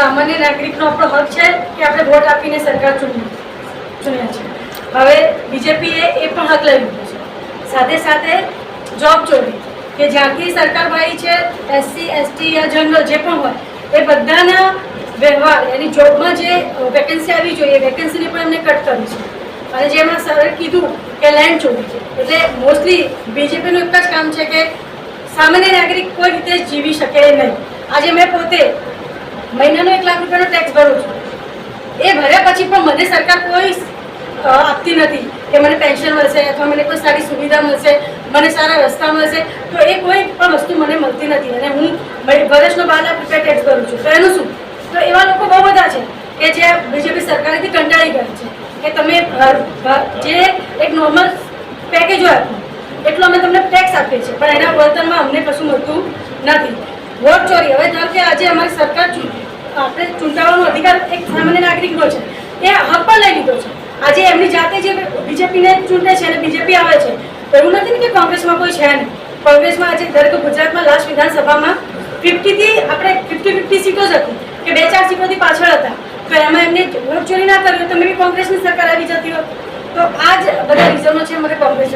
સામાન્ય નાગરિકનો આપણો હક છે કે આપણે વોટ આપીને સરકાર ચૂંટણી ચૂંટ્યા છે હવે બીજેપીએ એ પણ હક લઈ લીધો છે. સાથે સાથે જોબ ચોરી, કે જ્યાંથી સરકાર ભાઈ છે એસસી એસટી યા જનરલ જે પણ હોય, એ બધાના વ્યવહાર, એની જોબમાં જે વેકેન્સી આવી જોઈએ વેકેન્સીને પણ એમને કટ કરી છે. અને જેમાં સરે કીધું કે લેન્ડ ચોરી છે, એટલે મોસ્ટલી બીજેપીનું એક જ કામ છે કે સામાન્ય નાગરિક કોઈ રીતે જીવી શકે નહીં. આજે મેં પોતે મહિનાનો એક લાખ રૂપિયાનો ટેક્સ ભરું છું. એ ભર્યા પછી પણ મને સરકાર કોઈ આપતી નથી કે મને પેન્શન મળશે અથવા મને કોઈ સારી સુવિધા મળશે, મને સારા રસ્તા મળશે, તો એ કોઈ પણ વસ્તુ મને મળતી નથી અને હું વર્ષનો બાર લાખ રૂપિયા ટેક્સ ભરું છું. તો એનું શું? તો એવા લોકો બહુ બધા છે કે જે બીજેપી સરકારેથી કંટાળી ગયા છે કે તમે જે એક નોર્મલ પેકેજ હોય, એટલો અમે તમને ટેક્સ આપીએ છીએ. પણ એના વળતરમાં અમને કશું મળતું નથી. વોટ ચોરી. હવે ધારો કે આજે અમારી સરકાર આપણે ચૂંટાવાનો અધિકાર એક સામાન્ય નાગરિકનો છે. એ હક પણ લઈ લીધો છે. આજે એમની જાતે જે બીજેપીને ચૂંટે છે અને બીજેપી આવે છે એવું નથી ને કે કોંગ્રેસમાં કોઈ છે નહીં. કોંગ્રેસમાં આજે દરેક ગુજરાતમાં લાસ્ટ વિધાનસભામાં ફિફ્ટીથી આપણે ફિફ્ટી ફિફ્ટી સીટો જ હતી, કે બે ચાર સીટોથી પાછળ હતા. તો એમાં એમને વોટ ચોરી ના કર્યું તો મેં કોંગ્રેસની સરકાર આવી જતી હોત તો આ જ બધા રીઝનો છે મને કોંગ્રેસ.